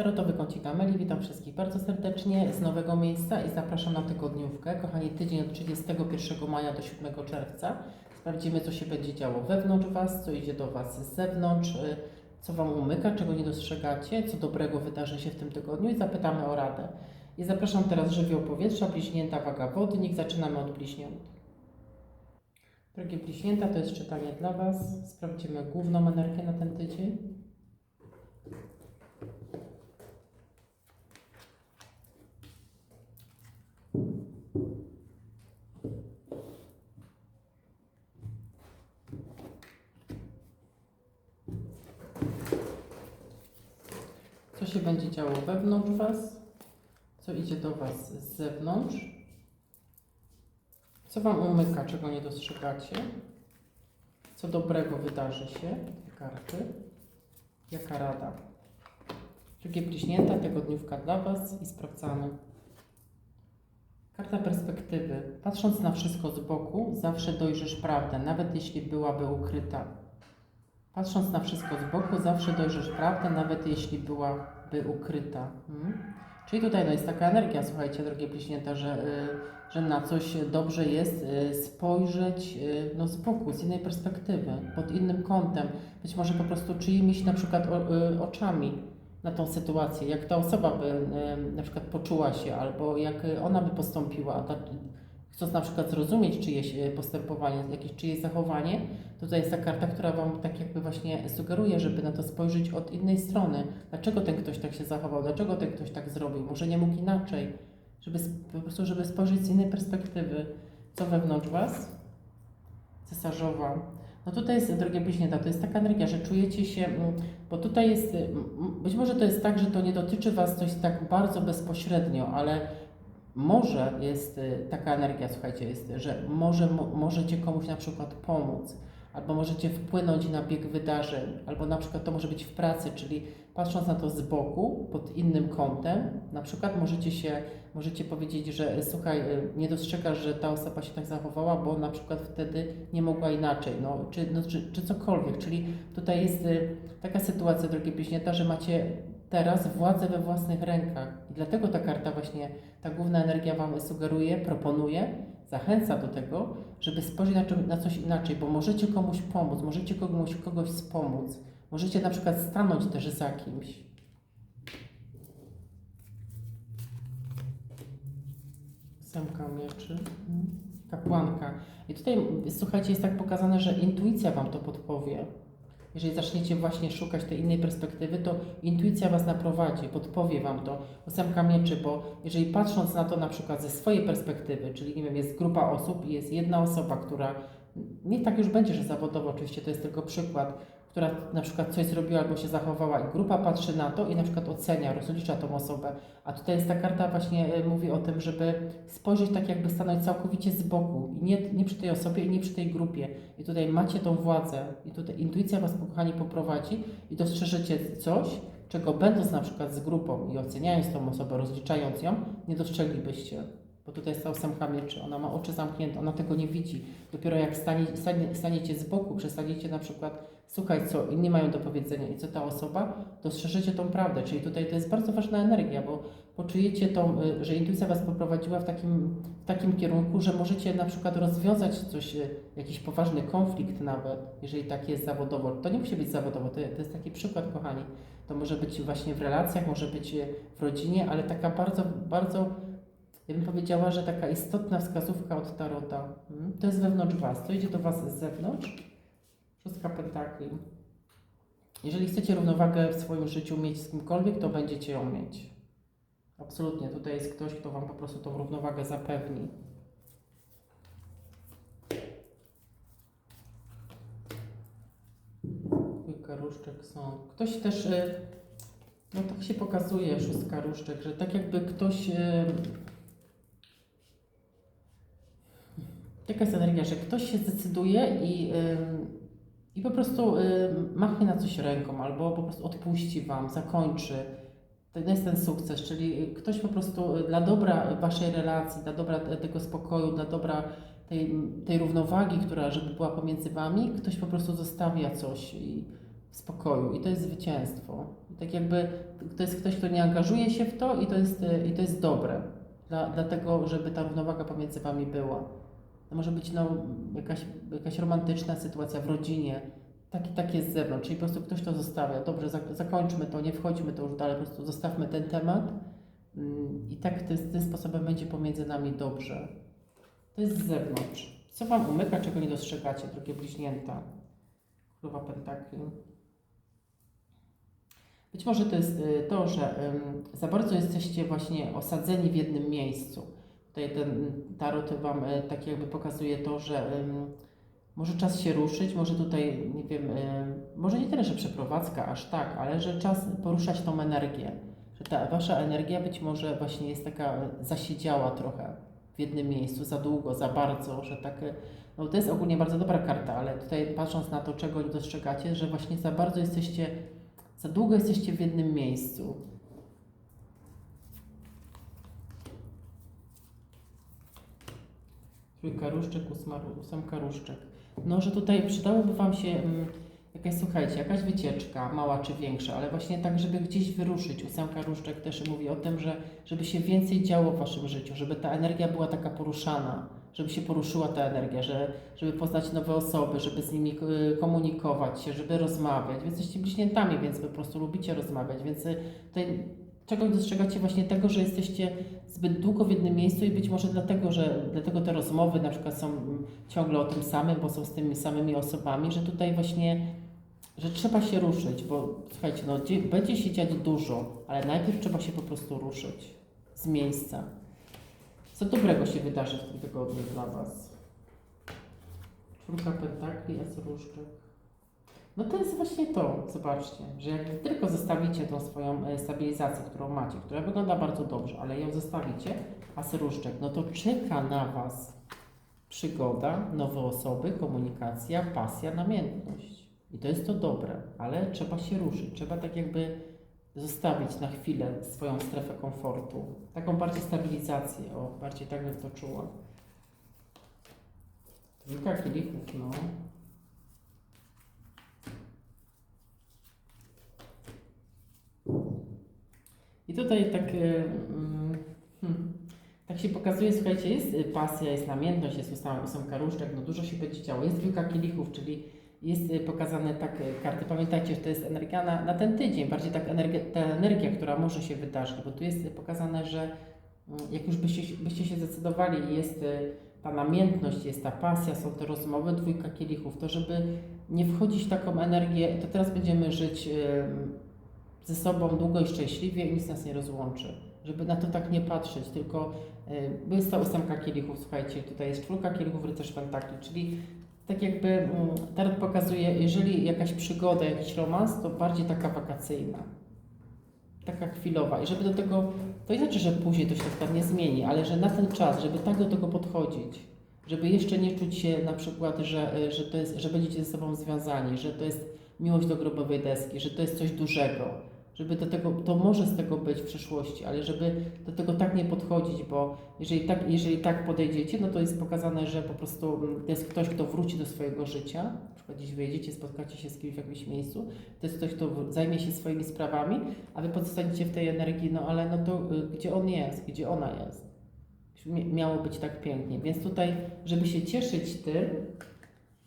Tarotowy kącik Ameli, witam wszystkich bardzo serdecznie z nowego miejsca i zapraszam na tygodniówkę. Kochani, tydzień od 31 maja do 7 czerwca. Sprawdzimy, co się będzie działo wewnątrz Was, co idzie do Was z zewnątrz, y, co Wam umyka, czego nie dostrzegacie, co dobrego wydarzy się w tym tygodniu i zapytamy o radę. I zapraszam teraz żywioł powietrza, bliźnięta, waga wodnik. Zaczynamy od bliźniąt. Drogie bliźnięta, to jest czytanie dla Was. Sprawdzimy główną energię na ten tydzień. Co się będzie działo wewnątrz Was? Co idzie do Was z zewnątrz? Co Wam umyka, czego nie dostrzegacie? Co dobrego wydarzy się? Dwie karty. Jaka rada? Drugie bliźnięta, tygodniówka dla Was i sprawdzamy. Karta perspektywy. Patrząc na wszystko z boku, zawsze dojrzysz prawdę, nawet jeśli byłaby ukryta. Patrząc na wszystko z boku, zawsze dojrzysz prawdę, nawet jeśli byłaby ukryta. Hmm? Czyli tutaj no, jest taka energia, słuchajcie, drogie bliźnięta, że, y, że na coś dobrze jest y, spojrzeć y, no, z z innej perspektywy, pod innym kątem. Być może po prostu czyimiś na przykład o, y, oczami na tą sytuację, jak ta osoba by y, na przykład poczuła się, albo jak ona by postąpiła, ta, chcąc na przykład zrozumieć czyjeś y, postępowanie, jakieś czyjeś zachowanie, to tutaj jest ta karta, która Wam tak jakby właśnie sugeruje, żeby na to spojrzeć od innej strony. Dlaczego ten ktoś tak się zachował? Dlaczego ten ktoś tak zrobił? Może nie mógł inaczej? Żeby po prostu, żeby spojrzeć z innej perspektywy. Co wewnątrz Was? Cesarzowa. No tutaj jest, drogie bliźnięta, to jest taka energia, że czujecie się, mm, bo tutaj jest, y, m- być może to jest tak, że to nie dotyczy Was coś tak bardzo bezpośrednio, ale może jest y, taka energia, słuchajcie, jest, że może mo, możecie komuś na przykład pomóc, albo możecie wpłynąć na bieg wydarzeń, albo na przykład to może być w pracy, czyli patrząc na to z boku, pod innym kątem, na przykład możecie się, możecie powiedzieć, że słuchaj, y, nie dostrzegasz, że ta osoba się tak zachowała, bo na przykład wtedy nie mogła inaczej, no, czy, no, czy, czy cokolwiek, czyli tutaj jest y, taka sytuacja, drogie bliźnięta, że macie teraz władzę we własnych rękach i dlatego ta karta właśnie ta główna energia Wam sugeruje, proponuje, zachęca do tego, żeby spojrzeć na, na coś inaczej, bo możecie komuś pomóc, możecie komuś kogoś wspomóc, możecie na przykład stanąć też za kimś. Ósemka mieczy, kapłanka. I tutaj, słuchajcie, jest tak pokazane, że intuicja Wam to podpowie. Jeżeli zaczniecie właśnie szukać tej innej perspektywy, to intuicja Was naprowadzi, podpowie Wam to. Ósemka mieczy, bo jeżeli patrząc na to na przykład ze swojej perspektywy, czyli nie wiem, jest grupa osób i jest jedna osoba, która nie tak już będzie, że zawodowo oczywiście, to jest tylko przykład, która na przykład coś zrobiła albo się zachowała i grupa patrzy na to i na przykład ocenia, rozlicza tą osobę. A tutaj jest ta karta właśnie y, mówi o tym, żeby spojrzeć tak jakby stanąć całkowicie z boku nie, nie przy tej osobie i nie przy tej grupie. I tutaj macie tą władzę i tutaj intuicja Was, kochani, poprowadzi i dostrzeżecie coś, czego będąc na przykład z grupą i oceniając tą osobę, rozliczając ją, nie dostrzeglibyście. Bo tutaj jest ta ósemka mieczy, ona ma oczy zamknięte, ona tego nie widzi. Dopiero jak stanie, stanie, staniecie z boku, przestaniecie na przykład słuchać, co inni mają do powiedzenia i co ta osoba, dostrzeżecie tą prawdę. Czyli tutaj to jest bardzo ważna energia, bo poczujecie tą, y, że intuicja Was poprowadziła w takim, w takim kierunku, że możecie na przykład rozwiązać coś, y, jakiś poważny konflikt nawet, jeżeli tak jest zawodowo. To nie musi być zawodowo, to, to jest taki przykład, kochani. To może być właśnie w relacjach, może być y, w rodzinie, ale taka bardzo, bardzo ja bym powiedziała, że taka istotna wskazówka od Tarota. Mm, To jest wewnątrz Was. To idzie do Was z zewnątrz. Szóstka pentakli. Jeżeli chcecie równowagę w swoim życiu mieć z kimkolwiek, to będziecie ją mieć. Absolutnie. Tutaj jest ktoś, kto Wam po prostu tą równowagę zapewni. Dwójka różdżek są. Ktoś też, y, no tak się pokazuje, szóstka różdżek, że tak jakby ktoś y, Taka jest energia, że ktoś się zdecyduje i, i po prostu ym, machnie na coś ręką, albo po prostu odpuści Wam, zakończy. To jest ten sukces, czyli ktoś po prostu y, dla dobra Waszej relacji, dla dobra te- tego spokoju, dla dobra tej, tej równowagi, która żeby była pomiędzy Wami, ktoś po prostu zostawia coś i w spokoju i to jest zwycięstwo. Tak jakby to jest ktoś, kto nie angażuje się w to i to jest, y, i to jest dobre. Dla, dlatego, żeby ta równowaga pomiędzy Wami była. To może być no, jakaś, jakaś romantyczna sytuacja w rodzinie, taki, tak jest z zewnątrz, czyli po prostu ktoś to zostawia. Dobrze, zak- zakończmy to, nie wchodźmy to już dalej, po prostu zostawmy ten temat Mm, i tak tym, tym sposobem będzie pomiędzy nami dobrze. To jest z zewnątrz. Co Wam umyka, czego nie dostrzegacie, drogie bliźnięta? Królowa Pentakli. Być może to jest y, to, że za bardzo jesteście właśnie osadzeni w jednym miejscu. Tutaj ten tarot Wam y, tak jakby pokazuje to, że może czas się ruszyć, może tutaj, nie wiem, y, może nie tyle, że przeprowadzka aż tak, ale że czas poruszać tą energię. Że ta Wasza energia być może właśnie jest taka zasiedziała trochę w jednym miejscu, za długo, za bardzo, że tak... y, No to jest ogólnie bardzo dobra karta, ale tutaj patrząc na to, czego dostrzegacie, że właśnie za bardzo jesteście za długo jesteście w jednym miejscu. Trójka różdżek, ósma, ósemka różdżek. No, że tutaj przydałoby Wam się mm, jakaś, słuchajcie, jakaś wycieczka, mała czy większa, ale właśnie tak, żeby gdzieś wyruszyć. Ósemka różdżek też mówi o tym, że żeby się więcej działo w Waszym życiu, żeby ta energia była taka poruszana, żeby się poruszyła ta energia, że, żeby poznać nowe osoby, żeby z nimi y, komunikować się, żeby rozmawiać. Wy jesteście bliźniętami, więc po prostu lubicie rozmawiać, więc y, tutaj czego dostrzegacie właśnie tego, że jesteście zbyt długo w jednym miejscu i być może dlatego, że dlatego te rozmowy na przykład są ciągle o tym samym, bo są z tymi samymi osobami, że tutaj właśnie, że trzeba się ruszyć, bo słuchajcie, no dzie- będzie się dziać dużo, ale najpierw trzeba się po prostu ruszyć z miejsca. Co dobrego się wydarzy w tym tygodniu dla Was? Czwórka pentakli, as różdżek. No to jest właśnie to, zobaczcie, że jak tylko zostawicie tą swoją e, stabilizację, którą macie, która wygląda bardzo dobrze, ale ją zostawicie, as różdżek, no to czeka na Was przygoda, nowe osoby, komunikacja, pasja, namiętność. I to jest to dobre, ale trzeba się ruszyć, trzeba tak jakby zostawić na chwilę swoją strefę komfortu, taką bardziej stabilizację, o, bardziej tak bym to czuła. Dwójka kielichów, no. I tutaj tak, e, mm, hmm, tak się pokazuje, słuchajcie, jest y, pasja, jest namiętność, jest ósemka różdżek, no dużo się będzie działo. Jest dwójka kielichów, czyli jest y, pokazane tak karty. Pamiętajcie, że to jest energia na, na ten tydzień, bardziej tak energia, ta energia, która może się wydarzyć, bo tu jest pokazane, że mm, jak już byście, byście się zdecydowali jest ta namiętność, jest ta pasja, są te rozmowy, dwójka kielichów, to żeby nie wchodzić w taką energię, to teraz będziemy żyć y, ze sobą długo i szczęśliwie i nic nas nie rozłączy. Żeby na to tak nie patrzeć, tylko y, jest ta ósemka kielichów, słuchajcie, tutaj jest czwórka kielichów, rycerz pentakli, czyli tak jakby mm, tarot pokazuje, jeżeli jakaś przygoda, jakiś romans, to bardziej taka wakacyjna, taka chwilowa i żeby do tego, to nie znaczy, że później to się tak nie zmieni, ale że na ten czas, żeby tak do tego podchodzić, żeby jeszcze nie czuć się na przykład, że, y, że, to jest, że będziecie ze sobą związani, że to jest miłość do grobowej deski, że to jest coś dużego, żeby do tego, to może z tego być w przyszłości, ale żeby do tego tak nie podchodzić, bo jeżeli tak, jeżeli tak podejdziecie, no to jest pokazane, że po prostu mm, to jest ktoś, kto wróci do swojego życia, na przykład gdzieś wyjedziecie, spotkacie się z kimś w jakimś miejscu, to jest ktoś, kto zajmie się swoimi sprawami, a wy pozostaniecie w tej energii, no ale no to y, gdzie on jest, gdzie ona jest? Mia- Miało być tak pięknie, więc tutaj, żeby się cieszyć tym,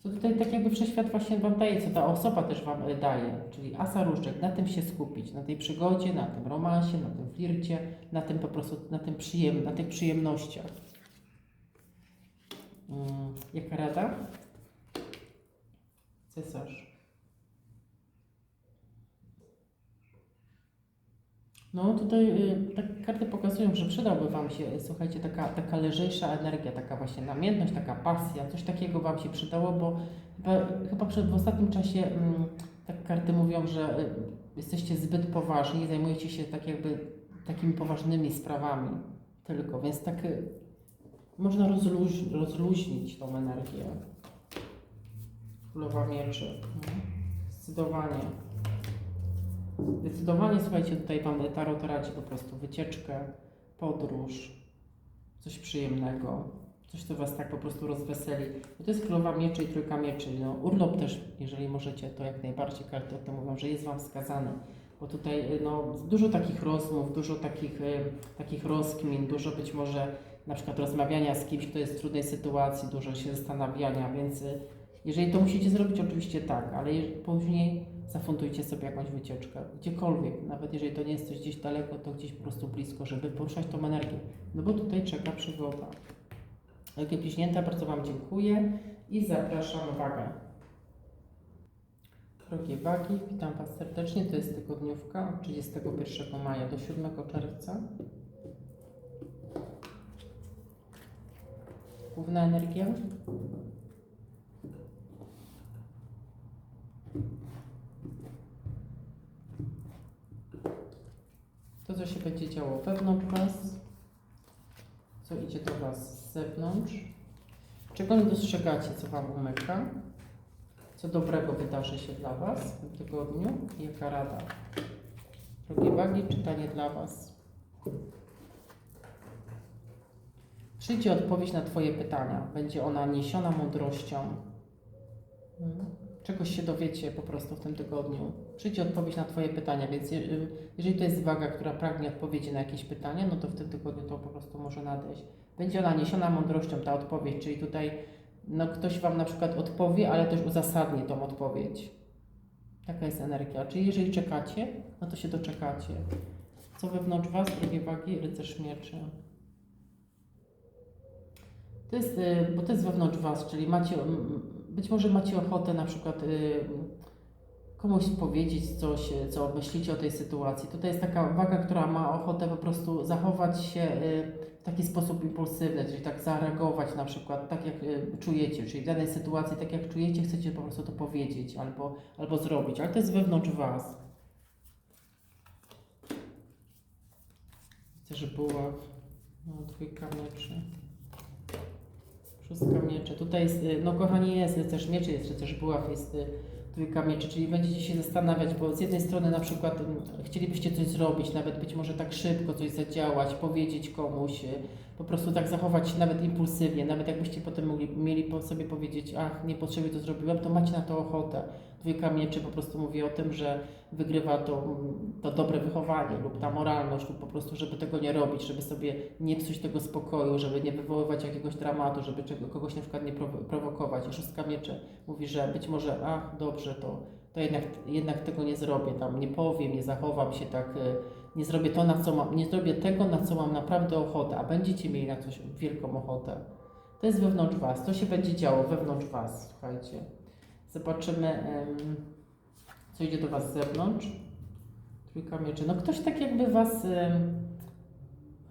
to tutaj tak jakby wszechświat właśnie Wam daje, co ta osoba też Wam y, daje, czyli asa różdżek, na tym się skupić, na tej przygodzie, na tym romansie, na tym flircie, na tym po prostu, na tym przyjem, na tych przyjemnościach. Mm, jaka rada? Cesarz. No tutaj y, tak karty pokazują, że przydałby Wam się, y, słuchajcie, taka, taka lżejsza energia, taka właśnie namiętność, taka pasja, coś takiego Wam się przydało, bo chyba, chyba przed, w ostatnim czasie mm, tak karty mówią, że y, jesteście zbyt poważni, zajmujecie się tak jakby takimi poważnymi sprawami tylko, więc tak można rozluź, rozluźnić tą energię. Królowa mieczy. Mhm. Zdecydowanie. Zdecydowanie, słuchajcie, tutaj Wam Tarot radzi po prostu wycieczkę, podróż, coś przyjemnego, coś, co Was tak po prostu rozweseli. Bo to jest królowa mieczy i trójka mieczy. No, urlop też, jeżeli możecie, to jak najbardziej karty o tym mówią, że jest Wam wskazany. Bo tutaj y, no, dużo takich rozmów, dużo takich, y, takich rozkmin, dużo być może na przykład rozmawiania z kimś, kto jest w trudnej sytuacji, dużo się zastanawiania, więc y, jeżeli to musicie zrobić, oczywiście tak, ale później zafundujcie sobie jakąś wycieczkę, gdziekolwiek, nawet jeżeli to nie jest coś gdzieś daleko, to gdzieś po prostu blisko, żeby poruszać tą energię, no bo tutaj czeka przygoda. Drogie bliźnięta, bardzo Wam dziękuję i zapraszam wagę. Drogie wagi, witam Was serdecznie. To jest tygodniówka od 31 maja do 7 czerwca. Główna energia. To, co się będzie działo wewnątrz Was, co idzie do Was z zewnątrz, czego nie dostrzegacie, co Wam umyka, co dobrego wydarzy się dla Was w tym tygodniu i jaka rada. Drogie wagi, czytanie dla Was. Przyjdzie odpowiedź na Twoje pytania. Będzie ona niesiona mądrością. Mm. Czegoś się dowiecie po prostu w tym tygodniu. Przyjdzie odpowiedź na Twoje pytania, więc je- jeżeli to jest waga, która pragnie odpowiedzi na jakieś pytania, no to w tym tygodniu to po prostu może nadejść. Będzie ona niesiona mądrością, ta odpowiedź, czyli tutaj no, ktoś Wam na przykład odpowie, ale też uzasadni tą odpowiedź. Taka jest energia. Czyli jeżeli czekacie, no to się doczekacie. Co wewnątrz Was, drugie wagi, rycerz mieczy. To jest, y, bo to jest wewnątrz Was, czyli macie, być może macie ochotę na przykład y, komuś powiedzieć coś, y, co myślicie o tej sytuacji. Tutaj jest taka waga, która ma ochotę po prostu zachować się y, w taki sposób impulsywny, czyli tak zareagować na przykład tak, jak y, czujecie, czyli w danej sytuacji, tak jak czujecie, chcecie po prostu to powiedzieć albo, albo zrobić, ale to jest wewnątrz Was. Chcę, żeby była no, dwójka mieczy. Szóstka mieczy. Tutaj jest, y, no kochani, jest rycerz mieczy, jest rycerz buław, jest y, trójka mieczy, czyli będziecie się zastanawiać, bo z jednej strony na przykład mm, chcielibyście coś zrobić, nawet być może tak szybko coś zadziałać, powiedzieć komuś, y, po prostu tak zachować nawet impulsywnie, nawet jakbyście potem mogli, mieli po sobie powiedzieć, ach, niepotrzebnie to zrobiłem, to macie na to ochotę. Dwójka mieczy po prostu mówi o tym, że wygrywa to, to dobre wychowanie lub ta moralność, lub po prostu, żeby tego nie robić, żeby sobie nie psuć tego spokoju, żeby nie wywoływać jakiegoś dramatu, żeby czego, kogoś na przykład nie prowo- prowokować. I szóstka mieczy mówi, że być może, ach, dobrze, to, to jednak, jednak tego nie zrobię, tam nie powiem, nie zachowam się tak, y, nie zrobię to, na co mam, nie zrobię tego, na co mam naprawdę ochotę, a będziecie mieli na coś wielką ochotę. To jest wewnątrz Was, to się będzie działo wewnątrz Was, słuchajcie. Zobaczymy, co idzie do Was z zewnątrz. Trójka mieczy. No ktoś tak jakby Was...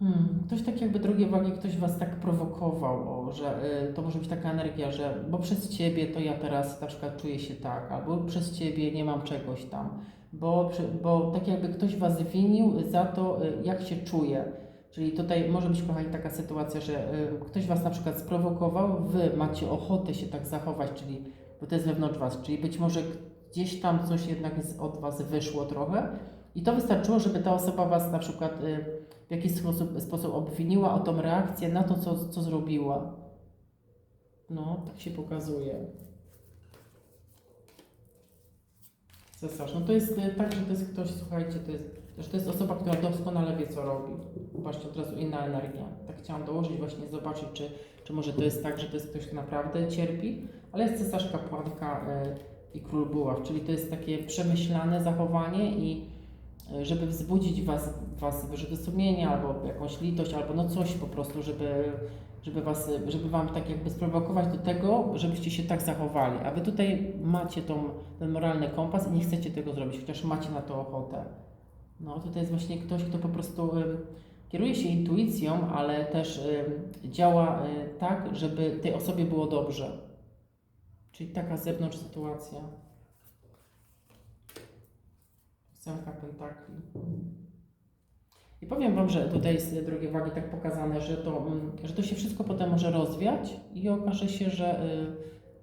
Hmm, ktoś tak jakby, drogie wagi, ktoś Was tak prowokował, że y, to może być taka energia, że bo przez Ciebie to ja teraz na przykład czuję się tak, albo przez Ciebie nie mam czegoś tam, bo, bo tak jakby ktoś Was winił za to, y, jak się czuje. Czyli tutaj może być, kochani, taka sytuacja, że y, ktoś Was na przykład sprowokował, Wy macie ochotę się tak zachować, czyli, bo to jest wewnątrz Was, czyli być może gdzieś tam coś jednak od Was wyszło trochę i to wystarczyło, żeby ta osoba Was na przykład y, w jakiś sposób, sposób obwiniła o tą reakcję na to, co, co zrobiła. No, tak się pokazuje. Cesarz. No to jest y, tak, że to jest ktoś, słuchajcie, to jest, że to jest osoba, która doskonale wie, co robi. Zobaczcie, od razu inna energia. Tak chciałam dołożyć, właśnie zobaczyć, czy, czy może to jest tak, że to jest ktoś, kto naprawdę cierpi, ale jest cesarz kapłanka y, i król buław, czyli to jest takie przemyślane zachowanie i y, żeby wzbudzić was, was wyrzuty sumienia, albo jakąś litość, albo no coś po prostu, żeby, żeby, was, żeby wam tak jakby sprowokować do tego, żebyście się tak zachowali. A wy tutaj macie tą, ten moralny kompas i nie chcecie tego zrobić, chociaż macie na to ochotę. No tutaj jest właśnie ktoś, kto po prostu kieruje się intuicją, ale też działa y, tak, żeby tej osobie było dobrze. Czyli taka z zewnątrz sytuacja. Ósemka pentakli. I powiem Wam, że tutaj jest, drogie wagi, tak pokazane, że to, mm, że to się wszystko potem może rozwiać i okaże się, że, y,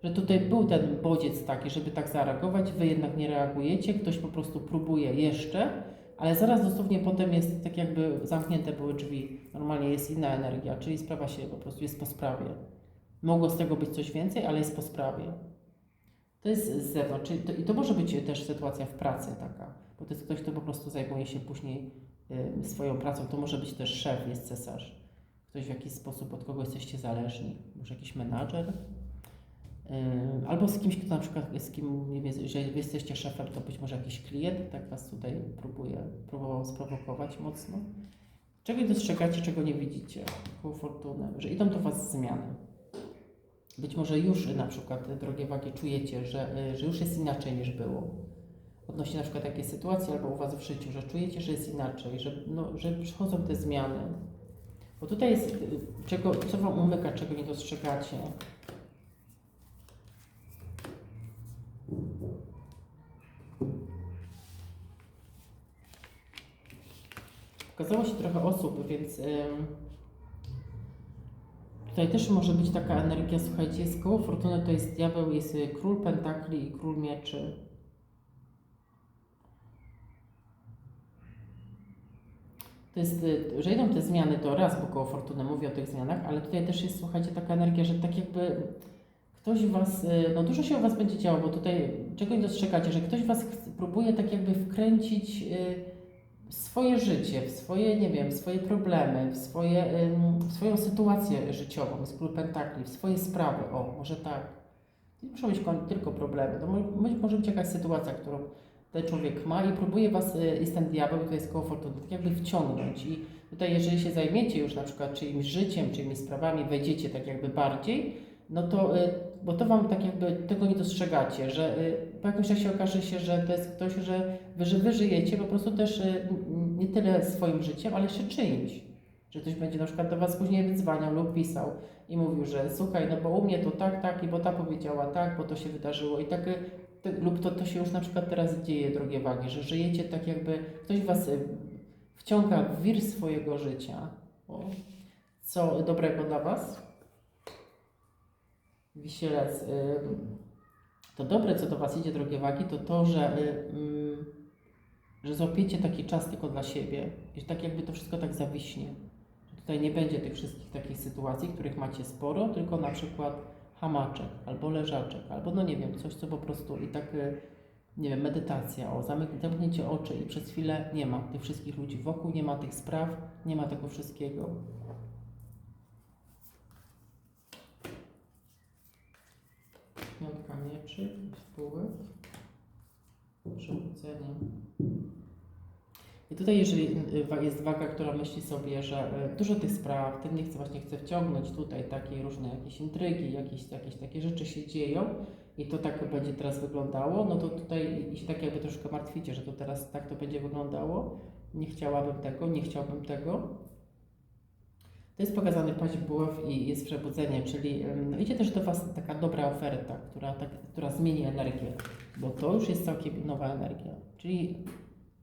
że tutaj był ten bodziec taki, żeby tak zareagować, Wy jednak nie reagujecie, ktoś po prostu próbuje jeszcze, ale zaraz dosłownie potem jest tak jakby zamknięte były drzwi. Normalnie jest inna energia, czyli sprawa się po prostu jest po sprawie. Mogło z tego być coś więcej, ale jest po sprawie. To jest z zewnątrz. To, I to może być też sytuacja w pracy taka. bo to jest ktoś, kto po prostu zajmuje się później y, swoją pracą. To może być też szef, jest cesarz. Ktoś w jakiś sposób od kogo jesteście zależni. Może jakiś menadżer. Albo z kimś, kto na przykład z kim nie wie, że jesteście szefem, to być może jakiś klient, tak was tutaj próbuje, próbował sprowokować mocno. Czego dostrzegacie, czego nie widzicie? Koło fortuny, że idą do was zmiany. Być może już na przykład, drogie wagi, czujecie, że, y, że już jest inaczej niż było. Odnośnie na przykład jakiejś sytuacji albo u was w życiu, że czujecie, że jest inaczej, że, no, że przychodzą te zmiany. Bo tutaj jest, y, czego, co wam umyka, czego nie dostrzegacie. Pokazało się trochę osób, więc tutaj też może być taka energia, słuchajcie, jest koło fortuny, to jest diabeł, jest y, król pentakli i król mieczy. To jest, y, że idą te zmiany, to raz, bo koło fortuny mówi o tych zmianach, ale tutaj też jest, słuchajcie, taka energia, że tak jakby ktoś was, y, no dużo się o was będzie działo, bo tutaj czego nie dostrzegacie, że ktoś was próbuje tak jakby wkręcić w swoje życie, w swoje, nie wiem, swoje problemy, w, swoje, w swoją sytuację życiową, z król pentakli, w swoje sprawy, o, może tak. Nie muszą być tylko problemy, to mo- mo- może być jakaś sytuacja, którą ten człowiek ma i próbuje was, y, jest ten diabeł, to jest koło fortuny, tak jakby wciągnąć. I tutaj jeżeli się zajmiecie już na przykład czyimś życiem, czyimiś sprawami, wejdziecie tak jakby bardziej, no to, y, bo to wam tak jakby tego nie dostrzegacie, że y, po jakimś czasie okaże się, że to jest ktoś, że wy, że wy żyjecie po prostu też y, nie tyle swoim życiem, ale jeszcze czyimś. Że ktoś będzie na przykład do was później wydzwaniał lub pisał i mówił, że słuchaj, no bo u mnie to tak, tak i bo ta powiedziała tak, bo to się wydarzyło i tak, y, lub to, to się już na przykład teraz dzieje, drogie wagi, że żyjecie tak jakby ktoś was y, wciąga w wir swojego życia. O, co dobrego dla was? Wisielec. ym, To dobre, co do Was idzie, drogie wagi, to to, że, y, ym, że złapiecie taki czas tylko dla siebie i że tak jakby to wszystko tak zawiśnie. Tutaj nie będzie tych wszystkich takich sytuacji, których macie sporo, tylko na przykład hamaczek, albo leżaczek, albo no nie wiem, coś, co po prostu i tak, y, nie wiem, medytacja, o zamknięcie oczy i przez chwilę nie ma tych wszystkich ludzi wokół, nie ma tych spraw, nie ma tego wszystkiego. Piątka mieczy, spółek, przebudzenie. I tutaj, jeżeli y, jest waga, która myśli sobie, że y, dużo tych spraw, tym nie chce, właśnie chce wciągnąć tutaj takie różne jakieś intrygi, jakieś, jakieś takie rzeczy się dzieją i to tak będzie teraz wyglądało, no to tutaj i się tak jakby troszkę martwicie, że to teraz tak to będzie wyglądało. Nie chciałabym tego, nie chciałbym tego. To jest pokazany paź buław i jest przebudzenie, czyli no idzie też do Was taka dobra oferta, która, tak, która zmieni energię, bo to już jest całkiem nowa energia. Czyli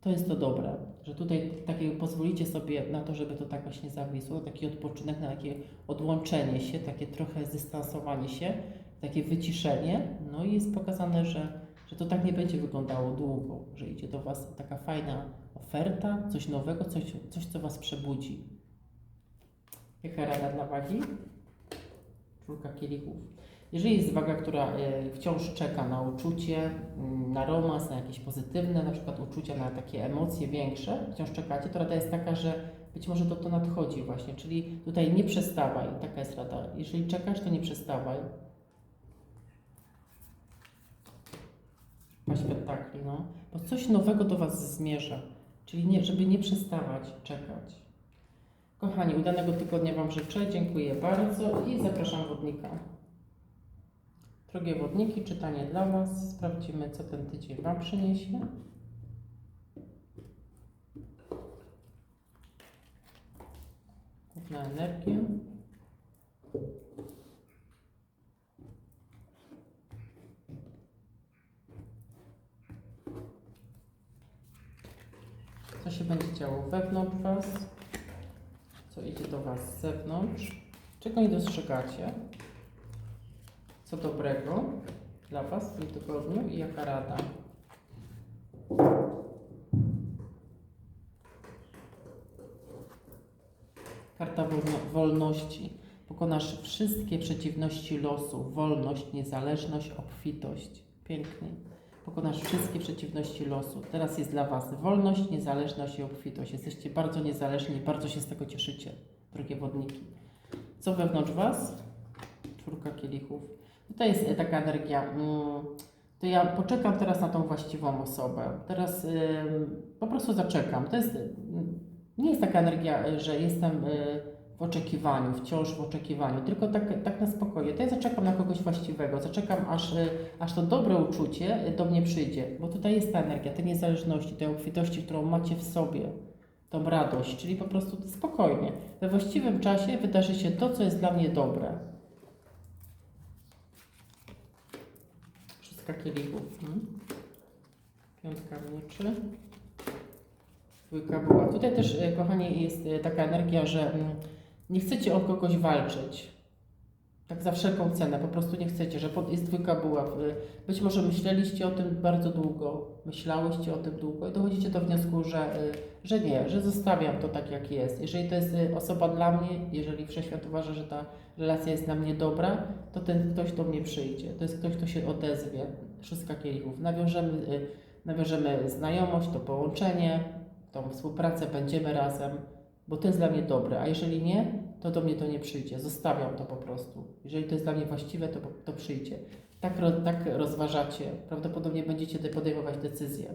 to jest to dobre, że tutaj takie pozwolicie sobie na to, żeby to tak właśnie zawisło, taki odpoczynek, na takie odłączenie się, takie trochę zdystansowanie się, takie wyciszenie. No i jest pokazane, że, że to tak nie będzie wyglądało długo, że idzie do Was taka fajna oferta, coś nowego, coś, coś co Was przebudzi. Jaka rada dla wagi? Czwórka kielichów. Jeżeli jest waga, która e, wciąż czeka na uczucie, mm, na romans, na jakieś pozytywne, na przykład uczucia, na takie emocje większe, wciąż czekacie, to rada jest taka, że być może to, to nadchodzi właśnie, czyli tutaj nie przestawaj, taka jest rada. Jeżeli czekasz, to nie przestawaj. Paść pentakli, no. Bo coś nowego do Was zmierza, czyli nie, żeby nie przestawać czekać. Kochani, udanego tygodnia Wam życzę, dziękuję bardzo i zapraszam wodnika. Drogie wodniki, czytanie dla Was. Sprawdzimy, co ten tydzień Wam przyniesie. Główna energia. Co się będzie działo wewnątrz Was? Idzie do Was z zewnątrz? Czego nie dostrzegacie? Co dobrego dla Was w tym tygodniu i jaka rada? Karta wolno wolności. Pokonasz wszystkie przeciwności losu. Wolność, niezależność, obfitość. Pięknie. Pokonasz wszystkie przeciwności losu. Teraz jest dla Was wolność, niezależność i obfitość. Jesteście bardzo niezależni i bardzo się z tego cieszycie, drogie wodniki. Co wewnątrz Was? Czwórka kielichów. Tutaj jest taka energia. mm, To ja poczekam teraz na tą właściwą osobę. Teraz po prostu zaczekam. To jest, ym, nie jest taka energia, że jestem y, w oczekiwaniu, wciąż w oczekiwaniu, tylko tak, tak na spokojnie. To ja zaczekam na kogoś właściwego, zaczekam aż, y, aż to dobre uczucie y, do mnie przyjdzie, bo tutaj jest ta energia tej niezależności, tej obfitości, którą macie w sobie, tą radość, czyli po prostu spokojnie. We właściwym czasie wydarzy się to, co jest dla mnie dobre. Szóstka kielichów. Hmm? Piątka mieczy. Dwójka była. Tutaj też, e, kochani, jest taka energia, że mm, nie chcecie o kogoś walczyć. Tak za wszelką cenę, po prostu nie chcecie, że dwójka buław. E, Być może myśleliście o tym bardzo długo, myślałyście o tym długo i dochodzicie do wniosku, że, e, że nie, że zostawiam to tak jak jest. Jeżeli to jest e, osoba dla mnie, jeżeli Wszechświat uważa, że ta relacja jest dla mnie dobra, to ten ktoś do mnie przyjdzie. To jest ktoś, kto się odezwie. Szóstka kielichów. Nawiążemy, e, nawiążemy znajomość, to połączenie, tą współpracę, będziemy razem, bo to jest dla mnie dobre, a jeżeli nie, to do mnie to nie przyjdzie. Zostawiam to po prostu. Jeżeli to jest dla mnie właściwe, to, to przyjdzie. Tak, tak rozważacie. Prawdopodobnie będziecie de- podejmować decyzje.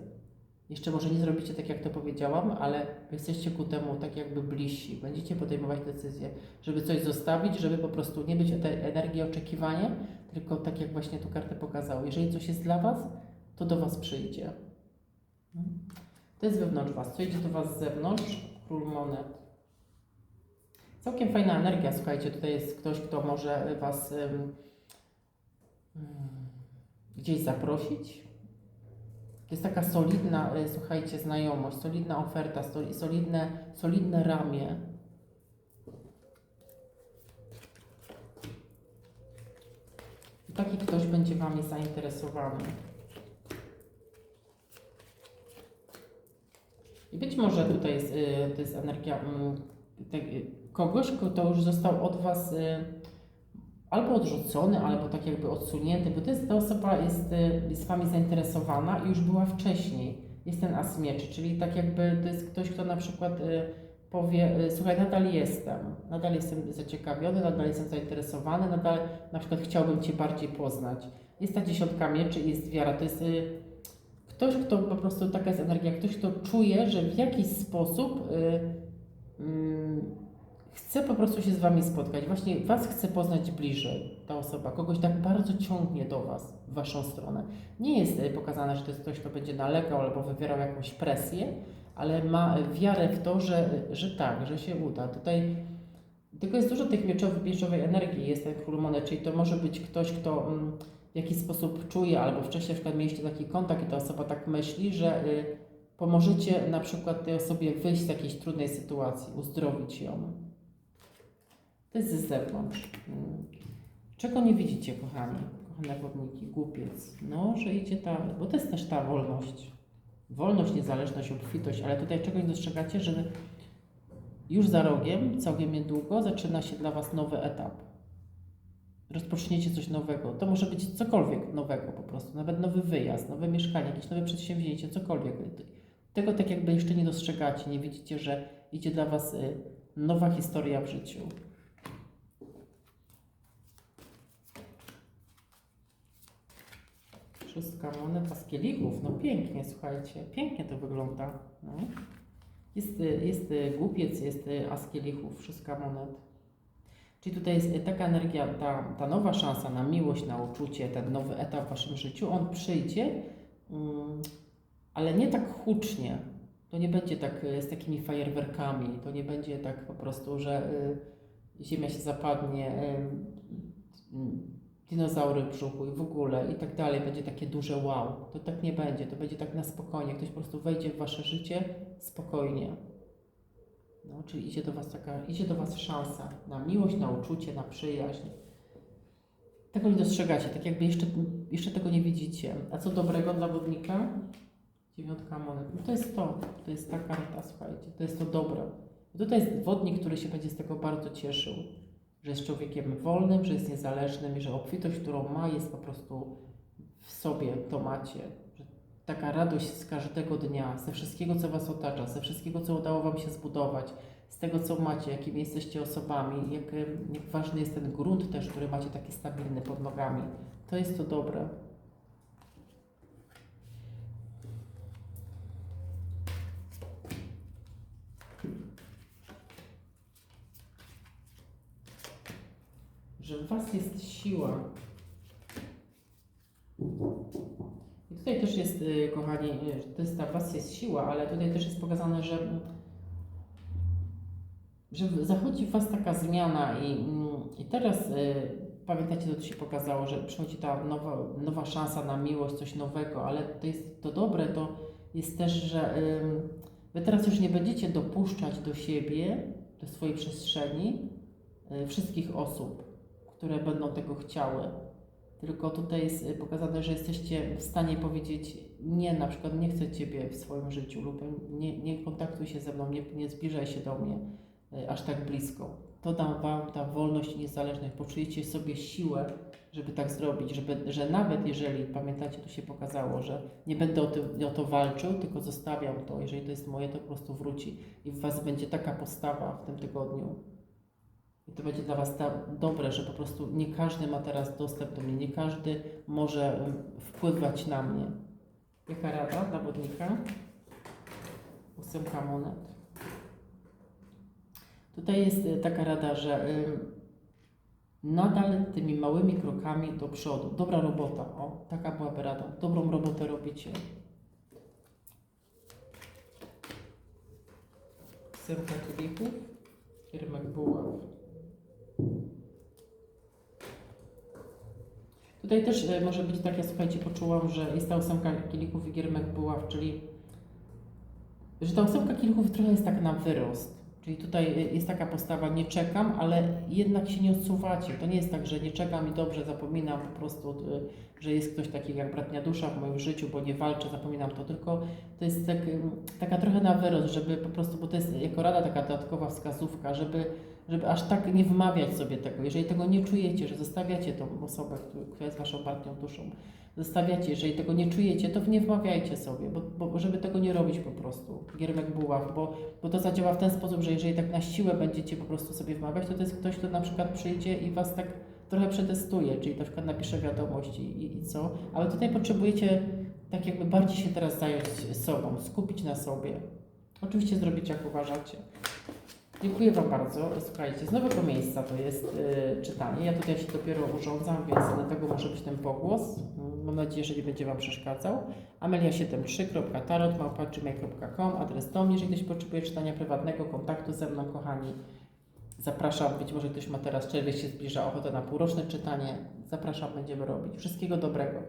Jeszcze może nie zrobicie tak, jak to powiedziałam, ale jesteście ku temu tak jakby bliżsi. Będziecie podejmować decyzje, żeby coś zostawić, żeby po prostu nie być tej energii oczekiwania, tylko tak jak właśnie tu karty pokazały. Jeżeli coś jest dla Was, to do Was przyjdzie. No. To jest wewnątrz Was. Co idzie do Was z zewnątrz? Król monet. Całkiem fajna energia, słuchajcie. Tutaj jest ktoś, kto może Was ym, gdzieś zaprosić. To jest taka solidna, y, słuchajcie, znajomość, solidna oferta, soli- solidne, solidne ramię. I taki ktoś będzie Wami zainteresowany. I być może tutaj jest, y, to jest energia mm, tak, y, kogoś, kto już został od Was y, albo odrzucony, albo tak jakby odsunięty, bo to jest, ta osoba jest, y, jest Wami zainteresowana i już była wcześniej. Jest ten as mieczy, czyli tak jakby to jest ktoś, kto na przykład y, powie, słuchaj, nadal jestem, nadal jestem zaciekawiony, nadal jestem zainteresowany, nadal na przykład chciałbym Cię bardziej poznać. Jest ta dziesiątka mieczy i jest wiara, to jest... Ktoś, kto po prostu taka jest energia, ktoś, kto czuje, że w jakiś sposób mm, chce po prostu się z Wami spotkać. Właśnie Was chce poznać bliżej, ta osoba. Kogoś tak bardzo ciągnie do Was, w Waszą stronę. Nie jest y, pokazane, że to jest ktoś, kto będzie nalegał albo wywierał jakąś presję, ale ma wiarę w to, że, że tak, że się uda. Tutaj tylko jest dużo tych mieczowych, mieczowej energii, jest ten król czyli to może być ktoś, kto mm, w jakiś sposób czuje, albo wcześniej na przykład mieliście taki kontakt i ta osoba tak myśli, że y, pomożecie na przykład tej osobie wyjść z jakiejś trudnej sytuacji, uzdrowić ją. To jest z zewnątrz. Mm. Czego nie widzicie, kochani, kochane wodniki? Głupiec. No, że idzie ta, bo to jest też ta wolność. Wolność, niezależność, obfitość, ale tutaj czego nie dostrzegacie, że już za rogiem, całkiem niedługo, zaczyna się dla Was nowy etap rozpoczniecie coś nowego. To może być cokolwiek nowego po prostu, nawet nowy wyjazd, nowe mieszkanie, jakieś nowe przedsięwzięcie, cokolwiek. Tego tak jakby jeszcze nie dostrzegacie, nie widzicie, że idzie dla Was y, nowa historia w życiu. Szóstka moneta z kielichów, no pięknie, słuchajcie, pięknie to wygląda. No. Jest, jest głupiec, jest as kielichów, szóstka monet. Czyli tutaj jest taka energia, ta, ta nowa szansa na miłość, na uczucie, ten nowy etap w Waszym życiu, on przyjdzie, mm, ale nie tak hucznie. To nie będzie tak y, z takimi fajerwerkami, to nie będzie tak po prostu, że y, ziemia się zapadnie, y, dinozaury w brzuchu i w ogóle i tak dalej, będzie takie duże wow. To tak nie będzie, to będzie tak na spokojnie. Ktoś po prostu wejdzie w Wasze życie spokojnie. No, czyli idzie do Was taka, idzie do Was szansa na miłość, na uczucie, na przyjaźń. Tego nie dostrzegacie, tak jakby jeszcze, jeszcze tego nie widzicie. A co dobrego dla wodnika? Dziewiątka monet. No to jest to, to jest ta karta, słuchajcie, to jest to dobro. I tutaj jest wodnik, który się będzie z tego bardzo cieszył, że jest człowiekiem wolnym, że jest niezależnym i że obfitość, którą ma, jest po prostu w sobie, to macie. Że taka radość z każdego dnia, ze wszystkiego, co Was otacza, ze wszystkiego, co udało Wam się zbudować, z tego, co macie, jakimi jesteście osobami, jak, jak ważny jest ten grunt też, który macie taki stabilny pod nogami. To jest to dobre. Że w Was jest siła. I tutaj też jest, y, kochani, y, to jest ta w Was jest siła, ale tutaj też jest pokazane, że, że zachodzi w Was taka zmiana i, mm, i teraz y, pamiętacie, to się pokazało, że przychodzi ta nowa, nowa szansa na miłość, coś nowego, ale to jest to dobre, to jest też, że Wy teraz już nie będziecie dopuszczać do siebie, do swojej przestrzeni y, wszystkich osób, które będą tego chciały. Tylko tutaj jest y, pokazane, że jesteście w stanie powiedzieć nie, na przykład nie chcę Ciebie w swoim życiu lub nie, nie kontaktuj się ze mną, nie, nie zbliżaj się do mnie y, aż tak blisko. To da Wam ta wolność i niezależność. Poczujecie sobie siłę, żeby tak zrobić, żeby, że nawet jeżeli, pamiętacie, tu się pokazało, że nie będę o, tym, o to walczył, tylko zostawiam to, jeżeli to jest moje, to po prostu wróci. I w Was będzie taka postawa w tym tygodniu, to będzie dla Was dobre, że po prostu nie każdy ma teraz dostęp do mnie, nie każdy może wpływać na mnie. Jaka rada dla wodnika? Ósemka monet. Tutaj jest y, taka rada, że nadal tymi małymi krokami do przodu. Dobra robota. O, taka byłaby rada. Dobrą robotę robicie. Ósemka kielichów. Kiermek buław. Tutaj też e, może być tak, ja słuchajcie, poczułam, że jest ta ósemka kielichów i giermek buław, czyli że ta ósemka kielichów trochę jest tak na wyrost. Czyli tutaj e, jest taka postawa, nie czekam, ale jednak się nie odsuwacie. To nie jest tak, że nie czekam i dobrze zapominam po prostu, e, że jest ktoś taki jak bratnia dusza w moim życiu, bo nie walczę, zapominam to, tylko to jest tak, taka trochę na wyrost, żeby po prostu, bo to jest jako rada taka dodatkowa wskazówka, żeby żeby aż tak nie wmawiać sobie tego. Jeżeli tego nie czujecie, że zostawiacie tą osobę, któ- która jest waszą bratnią duszą, zostawiacie, jeżeli tego nie czujecie, to nie wmawiajcie sobie, bo, bo żeby tego nie robić po prostu. Giermek buław, bo, bo to zadziała w ten sposób, że jeżeli tak na siłę będziecie po prostu sobie wmawiać, to to jest ktoś, kto na przykład przyjdzie i was tak trochę przetestuje, czyli na przykład napisze wiadomość i, i co, ale tutaj potrzebujecie tak jakby bardziej się teraz zająć sobą, skupić na sobie. Oczywiście zrobić jak uważacie. Dziękuję Wam bardzo. Słuchajcie, z nowego miejsca to jest y, czytanie. Ja tutaj się dopiero urządzam, więc dlatego może być ten pogłos. Mam nadzieję, że nie będzie Wam przeszkadzał. amelia73.tarot.gmail.com Adres do mnie, jeżeli ktoś potrzebuje czytania prywatnego, kontaktu ze mną, kochani. Zapraszam, być może ktoś ma teraz czerwiec się zbliża, ochotę na półroczne czytanie. Zapraszam, będziemy robić. Wszystkiego dobrego.